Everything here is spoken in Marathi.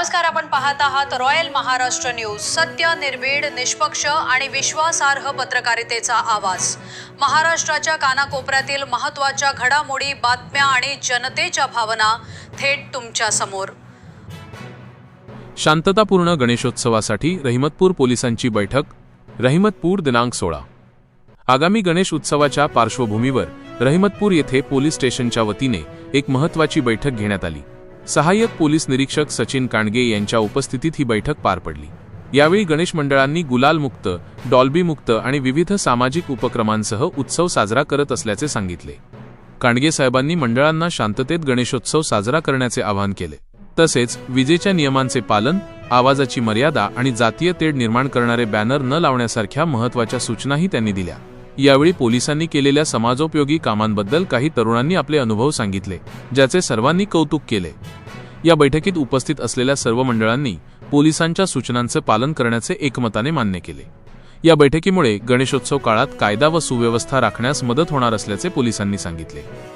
नमस्कार आपण पाहत आहात रॉयल महाराष्ट्र न्यूज सत्य निर्भीड निष्पक्ष आणि विश्वासार्ह पत्रकारितेचा आवाज. महाराष्ट्राच्या कानाकोपऱ्यातील महत्त्वाच्या घडामोडी बातम्या आणि जनतेच्या भावना थेट तुमच्यासमोर. शांततापूर्ण गणेशोत्सवासाठी रहिमतपूर पोलिसांची बैठक रहिमतपूर दिनांक सोळा. आगामी गणेश उत्सवाच्या पार्श्वभूमीवर रहिमतपूर येथे पोलीस स्टेशनच्या वतीने एक महत्त्वाची बैठक घेण्यात आली. सहाय्यक पोलीस निरीक्षक सचिन कांडगे यांच्या उपस्थितीत ही बैठक पार पडली. यावेळी गणेश मंडळांनी गुलालमुक्त डॉल्बीमुक्त आणि विविध सामाजिक उपक्रमांसह उत्सव साजरा करत असल्याचे सांगितले. कांडगे साहेबांनी मंडळांना शांततेत गणेशोत्सव साजरा करण्याचे आवाहन केले. तसेच विजेच्या नियमांचे पालन आवाजाची मर्यादा आणि जातीय तेढ निर्माण करणारे बॅनर न लावण्यासारख्या महत्त्वाच्या सूचनाही त्यांनी दिल्या. यावेळी पोलिसांनी केलेल्या समाजोपयोगी कामांबद्दल काही तरुणांनी आपले अनुभव सांगितले ज्याचे सर्वांनी कौतुक केले. या बैठकीत उपस्थित असलेल्या सर्व मंडळांनी पोलिसांच्या सूचनांचे पालन करण्याचे एकमताने मान्य केले. या बैठकीमुळे गणेशोत्सव काळात कायदा व सुव्यवस्था राखण्यास मदत होणार असल्याचे पोलिसांनी सांगितले.